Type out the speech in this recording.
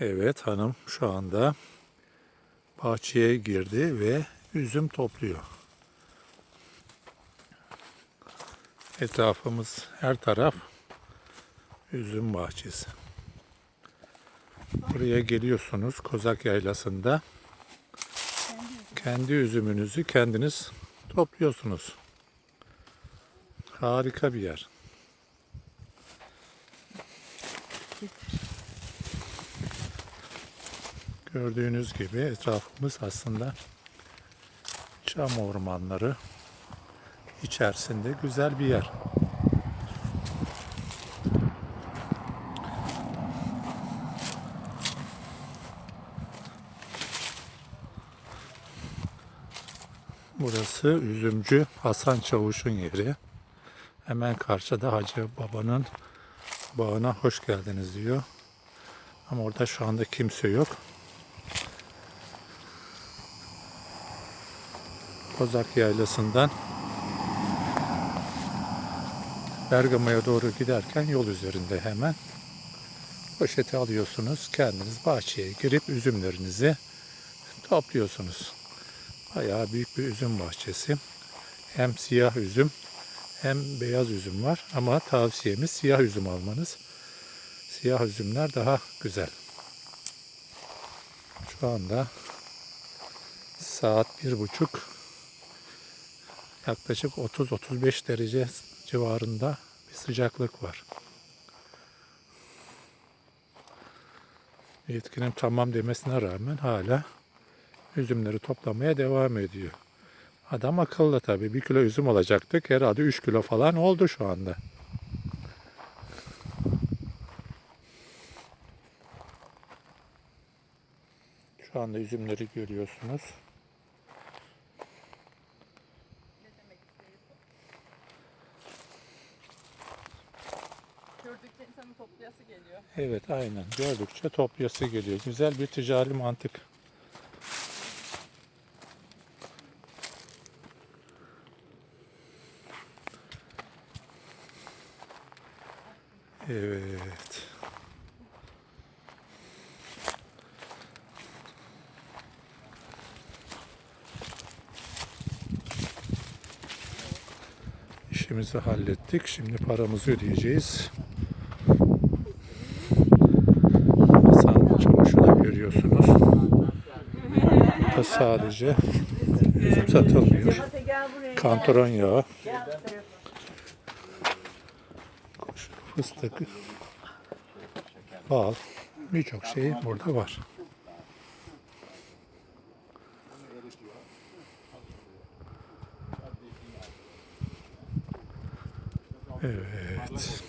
Evet hanım şu anda bahçeye girdi ve üzüm topluyor. Etrafımız her taraf üzüm bahçesi. Buraya geliyorsunuz Kozak Yaylası'nda kendi üzümünüzü kendiniz topluyorsunuz. Harika bir yer. Gördüğünüz gibi etrafımız aslında çam ormanları içerisinde güzel bir yer. Burası üzümcü Hasan Çavuş'un yeri. Hemen karşıda Hacı Baba'nın bağına hoş geldiniz diyor. Ama orada şu anda kimse yok. Kozak Yaylası'ndan Bergama'ya doğru giderken yol üzerinde hemen poşeti alıyorsunuz. Kendiniz bahçeye girip üzümlerinizi topluyorsunuz. Bayağı büyük bir üzüm bahçesi. Hem siyah üzüm hem beyaz üzüm var ama tavsiyemiz siyah üzüm almanız. Siyah üzümler daha güzel. Şu anda saat bir buçuk yaklaşık 30-35 derece civarında bir sıcaklık var. Yetkinin tamam demesine rağmen hala üzümleri toplamaya devam ediyor. Adam akıllı tabii. Bir kilo üzüm alacaktık. Herhalde 3 kilo falan oldu şu anda. Şu anda üzümleri görüyorsunuz. Gördükçe insanın toplayası geliyor. Evet aynen. Gördükçe toplayası geliyor. Güzel bir ticari mantık. Evet. İşimizi hallettik. Şimdi paramızı ödeyeceğiz. Hasan Da görüyorsunuz. Burada sadece satılmıyor. Kantaron yağı, fıstık, bal, birçok şey burada var. Evet.